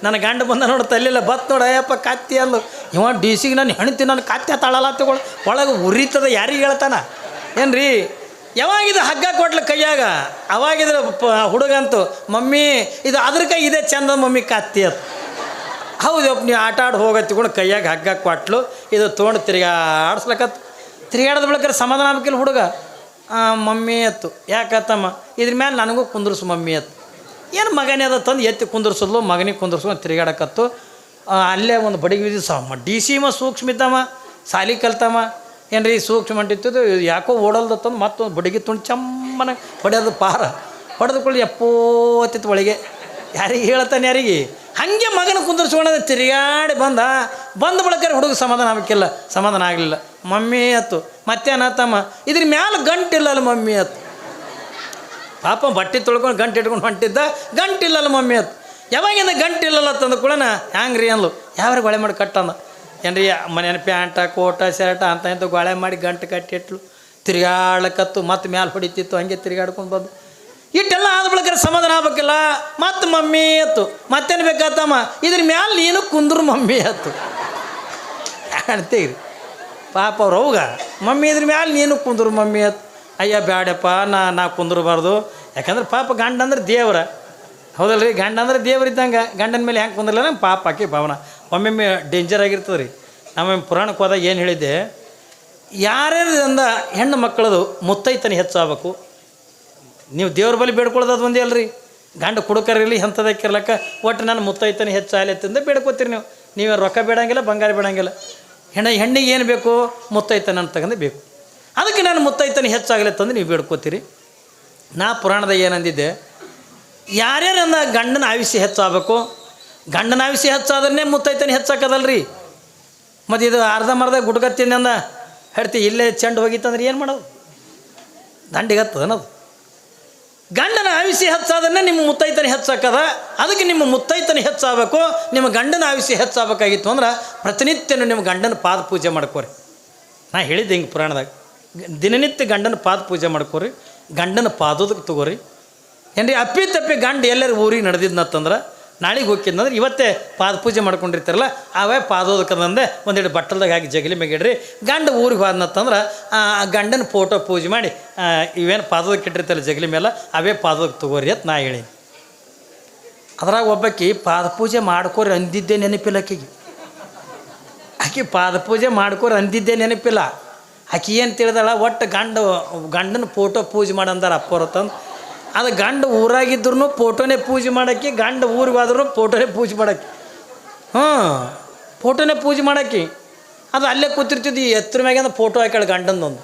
ನನ್ನ ಗಂಡ ಬಂದ ನೋಡಿ ತಲ್ಲಿಲ್ಲ, ಬತ್ ನೋಡ ಅಯ್ಯಪ್ಪ ಕತ್ತಿ ಅಂದ್ಲು. ಇವ ಡಿ ಸಿಗೆ ನಾನು ಹೆಣ್ತಿ ನನ್ನ ಕತ್ತೆ ತಾಳಲ್ಲ ತಗೊಳ್ ಒಳಗೆ ಉರಿತದ ಯಾರಿಗೆ ಹೇಳ್ತಾನ? ಏನ್ರಿ? ಯಾವಾಗಿದು ಹಗ್ಗ ಕೊಟ್ಲ ಕೈಯಾಗ? ಅವಾಗಿದ್ರ ಹುಡುಗಂತು, ಮಮ್ಮಿ, ಇದು ಅದ್ರ ಕೈ ಇದೆ ಚಂದ, ಮಮ್ಮಿ ಕತ್ತಿ ಹೌದು ಹೌದಪ್ಪ ನೀವು ಆಟ ಆಡಿ ಕೂಡ ಕೈಯಾಗ ಹಗ್ಗ ಕೊಟ್ಲು. ಇದು ತೊಗೊಂಡು ತಿರ್ಗಾಡ್ಸ್ಲಕತ್ತು ತಿರ್ಗಾಡ್ದ ಬಳಿಕ ಸಮಾಧಾನ ಆಗ್ಬೇಕಿಲ್ಲ ಹುಡುಗ. ಮಮ್ಮಿ ಅತ್ತು. ಯಾಕತ್ತಮ್ಮ? ಇದ್ರ ಮೇಲೆ ನನಗೂ ಕುಂದ್ರಸು, ಮಮ್ಮಿ ಅತ್ತು. ಏನು ಮಗನೇ ಅದ ತಂದು ಎತ್ತಿ ಕುಂದ್ರಸೋದ್ಲು, ಮಗನಿಗೆ ಕುಂದ್ರಸ್ಕೊಂಡು ತಿರುಗಾಡಕತ್ತು. ಅಲ್ಲೇ ಒಂದು ಬಡಿಗೆ ಸಮ ಡಿ ಸಿ ಮ ಸೂಕ್ಷ್ಮ ಇದ್ದಮ್ಮ, ಸಾಲಿ ಕಲ್ತಮ್ಮ. ಏನ್ರಿ ಸೂಕ್ಷ್ಮ ಅಂಟಿತ್ತು ಯಾಕೋ ಓಡಲ್ದತ್ತಂದು ತಂದು ಮತ್ತೊಂದು ಬಡಿಗೆ ತುಂಡು ಚಮ್ಮನ ಹೊಡೆಯೋದು ಪಾರ. ಹೊಡೆದುಕೊಳ್ಳಿ ಎಪ್ಪೋ ಒಳಗೆ. ಯಾರಿಗೆ ಹೇಳ್ತಾನೆ ಯಾರಿಗೆ? ಹಾಗೆ ಮಗನ ಕುಂದರ್ಸ್ಕೊಂಡ ತಿರುಗಾಡಿ ಬಂದ. ಬಂದ ಬಳಕ ಹುಡುಗ ಸಮಾಧಾನ ಆಗಬೇಕಿಲ್ಲ ಸಮಾಧಾನ ಆಗಲಿಲ್ಲ. ಮಮ್ಮಿ ಅತ್ತು. ಮತ್ತೇನಾತಮ್ಮ ಇದ್ರ ಮ್ಯಾಲೆ ಗಂಟಿಲ್ಲಲ್ಲ ಮಮ್ಮಿ ಅತ್ತು. ಪಾಪ ಬಟ್ಟೆ ತೊಳ್ಕೊಂಡು ಗಂಟೆ ಇಟ್ಕೊಂಡು ಹೊಂಟಿದ್ದ. ಗಂಟಿಲ್ಲಲ್ಲ ಮಮ್ಮಿ ಅತ್ತು. ಯಾವಾಗಿಂದ ಗಂಟಿಲ್ಲಲ್ಲ ತಂದ ಕೂಡ ಹ್ಯಾಂಗ್ರಿ ರೀ ಅನ್ಲು ಯಾವ್ರಿಗೆ ಒಳೆ ಮಾಡಿ ಕಟ್ಟಂದ? ಏನ್ರಿ ಮನೇನ ಪ್ಯಾಂಟ, ಕೋಟ, ಶರ್ಟ ಅಂತ ಇಂಥ ಗೊಳೆ ಮಾಡಿ ಗಂಟು ಕಟ್ಟಿಟ್ಲು. ತಿರುಗಾಡ್ಲಕತ್ತು, ಮತ್ತೆ ಮ್ಯಾಲೆ ಹೊಡಿತಿತ್ತು, ಹಂಗೆ ತಿರುಗಾಡ್ಕೊಂಡು ಬಂದು ಇಟ್ಟೆಲ್ಲ ಆದ ಬಳಿಕ ಸಮಾಧಾನ ಆಗ್ಬೇಕಿಲ್ಲ? ಮತ್ತೆ ಮಮ್ಮಿ ಅತ್ತು ಮತ್ತೇನು ಬೇಕಾತಮ್ಮ? ಇದ್ರ ಮ್ಯಾಲೆ ನೀನು ಕುಂದ್ರು ಮಮ್ಮಿ ಅತ್ತು ಅಂತೀರಿ ಪಾಪ ಅವ್ರು ಹೋಗ ಮಮ್ಮಿ ಇದ್ರ ಮ್ಯಾಲೆ ನೀನು ಕುಂದ್ರು ಮಮ್ಮಿ ಅತ್ತು ಅಯ್ಯ, ಬ್ಯಾಡಪ್ಪ, ನಾ ನಾ ಕುಂದ್ರಬಾರ್ದು. ಯಾಕಂದ್ರೆ ಪಾಪ ಗಂಡ ಅಂದ್ರೆ ದೇವ್ರ. ಹೌದಲ್ರಿ? ಗಂಡ ಅಂದ್ರೆ ದೇವ್ರ ಇದ್ದಂಗೆ ಗಂಡನ ಮೇಲೆ ಹೆಂಗೆ ಕುಂದ್ರಲ್ಲ ಪಾಪ ಆಕಿ ಭಾವನ. ಒಮ್ಮೊಮ್ಮೆ ಡೇಂಜರ್ ಆಗಿರ್ತದೆ ರೀ. ನಮ್ಮ ಪುರಾಣಕ್ಕೆ ಹೋದಾಗ ಏನು ಹೇಳಿದ್ದೆ? ಯಾರ್ಯಾರಿಂದ ಹೆಣ್ಣು ಮಕ್ಕಳದು ಮುತ್ತೈತನ ಹೆಚ್ಚಾಗಬೇಕು. ನೀವು ದೇವ್ರ ಬಳಿ ಬೇಡ್ಕೊಳ್ಳೋದು ಅದು ಒಂದೇ ಅಲ್ರಿ. ಗಂಡ ಕುಡುಕರಿರಲಿ ಎಂಥದಕ್ಕಿರ್ಲಕ್ಕ ಒಟ್ಟು ನಾನು ಮುತ್ತೈತನ ಅಂತಂದು ಬೇಡ್ಕೋತೀರಿ ನೀವು. ನೀವು ರೊಕ್ಕ ಬೇಡಂಗಿಲ್ಲ, ಬಂಗಾರ ಬೇಡಂಗಿಲ್ಲ. ಹೆಣ್ಣ ಹೆಣ್ಣಿಗೆ ಏನು ಬೇಕು? ಮುತ್ತೈತನ ಅಂತ ತಗೊಂಡು ಬೇಕು. ಅದಕ್ಕೆ ನಾನು ಮುತ್ತೈತನ ಹೆಚ್ಚಾಗಲಿ ಅಂತಂದು ನೀವು ಬೇಡ್ಕೋತೀರಿ. ನಾ ಪುರಾಣದಾಗ ಏನಂದಿದ್ದೆ? ಯಾರ್ಯಾರನ್ನ ಗಂಡನ ಆಯುಷ್ಯ ಹೆಚ್ಚಾಗಬೇಕು? ಗಂಡನ ಆಯುಷ್ಯ ಹೆಚ್ಚಾದ್ರೆ ಮುತ್ತೈತನ ಹೆಚ್ಚಾಕದಲ್ರಿ? ಮತ್ತು ಇದು ಅರ್ಧ ಅರ್ಧಂಬರ್ಧ ಅಂದ ಹೇಳ್ತಿ ಇಲ್ಲೇ ಚೆಂಡು ಹೋಗಿತ್ತಂದ್ರೆ ಏನು ಮಾಡೋದು? ದಂಡಿಗತ್ತದನದು ಗಂಡನ ಆಯುಷ್ಯ ಹೆಚ್ಚಾದ್ರೆ ನಿಮ್ಮ ಮುತ್ತೈತನ ಹೆಚ್ಚಾಕದ, ಅದಕ್ಕೆ ನಿಮ್ಮ ಮುತ್ತೈತನ ಹೆಚ್ಚಾಗಬೇಕು, ನಿಮ್ಮ ಗಂಡನ ಆಯುಷ್ಯ ಹೆಚ್ಚಾಗಬೇಕಾಗಿತ್ತು ಅಂದ್ರೆ ಪ್ರತಿನಿತ್ಯನೂ ನಿಮ್ಮ ಗಂಡನ ಪಾದ ಪೂಜೆ ಮಾಡ್ಕೋರಿ. ನಾ ಹೇಳಿದ್ದೆ ಹಿಂಗೆ ಪುರಾಣದಾಗ, ದಿನನಿತ್ಯ ಗಂಡನ ಪಾದ ಪೂಜೆ ಮಾಡ್ಕೋರಿ, ಗಂಡನ ಪಾದೋದಕ್ಕೆ ತಗೋರಿ. ಏನ್ರಿ, ಅಪ್ಪಿ ತಪ್ಪಿ ಗಂಡ ಎಲ್ಲರೂ ಊರಿಗೆ ನಡೆದಿದ್ನತ್ತಂದ್ರೆ ನಾಳೆಗೆ ಹೋಗಿದ್ನಂದ್ರೆ ಇವತ್ತೇ ಪಾದ ಪೂಜೆ ಮಾಡ್ಕೊಂಡಿರ್ತಾರಲ್ಲ ಅವೇ ಪಾದೋದಕ್ಕದಂದೆ ಒಂದೆರಡು ಬಟ್ಟಲ್ದಾಗ ಹಾಕಿ ಜಗಲಿ ಮೆಗಿಡ್ರಿ ಗಂಡ ಊರಿಗೆ ಹೋದ್ನತ್ತಂದ್ರೆ ಆ ಗಂಡನ ಫೋಟೋ ಪೂಜೆ ಮಾಡಿ ಇವೇನು ಪಾದೋದಕ್ಕೆ ಇಟ್ಟಿರ್ತಾರೆ ಜಗಲಿ ಮೇಲೆ ಅವೇ ಪಾದೋದಕ್ಕೆ ತಗೋರಿ ಅಂತ ನಾ ಹೇಳಿ ಅದ್ರಾಗ ಒಬ್ಬಾಕಿ ಪಾದ ಪೂಜೆ ಮಾಡ್ಕೋರಿ ಅಂದಿದ್ದೆ ನೆನಪಿಲ್ಲ ಆಕಿಗೆ. ಆಕೆ ಪಾದ ಪೂಜೆ ಮಾಡ್ಕೋರಿ ಅಂದಿದ್ದೆ ನೆನಪಿಲ್ಲ. ಆಕೆ ಏನು ತಿಳಿದಾಳ, ಒಟ್ಟು ಗಂಡ, ಗಂಡನ ಫೋಟೋ ಪೂಜೆ ಮಾಡಂದಾರ ಅಪ್ಪರ ತಂದು ಅದು ಗಂಡ ಊರಾಗಿದ್ರು ಫೋಟೋನೇ ಪೂಜೆ ಮಾಡೋಕ್ಕೆ, ಗಂಡ ಊರಿಗೆ ಹೋದ್ರು ಫೋಟೋನೇ ಪೂಜೆ ಮಾಡೋಕ್ಕೆ. ಹ್ಞೂ ಫೋಟೋನೇ ಪೂಜೆ ಮಾಡೋಕ್ಕೆ. ಅದು ಅಲ್ಲೇ ಕೂತಿರ್ತಿದ್ವಿ ಎತ್ತರ ಮ್ಯಾಗಿಂದ ಫೋಟೋ ಹಾಕ್ಯಾಳ ಗಂಡಂದೊಂದು.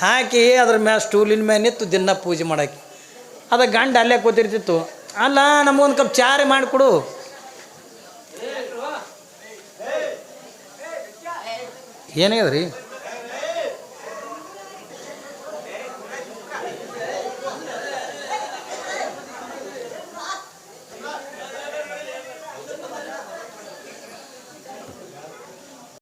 ಹಾಕಿ ಅದ್ರ ಮ್ಯಾಲ ಸ್ಟೂಲಿನ ಮ್ಯಾಲೆ ನಿಂತು ದಿನ ಪೂಜೆ ಮಾಡೋಕ್ಕೆ. ಅದು ಗಂಡ ಅಲ್ಲೇ ಕೂತಿರ್ತಿತ್ತು. ಅಲ್ಲ, ನಮಗೊಂದು ಕಪ್ ಚಾರೆ ಮಾಡಿಕೊಡು. ಏನಾಗ್ಯದ ರೀ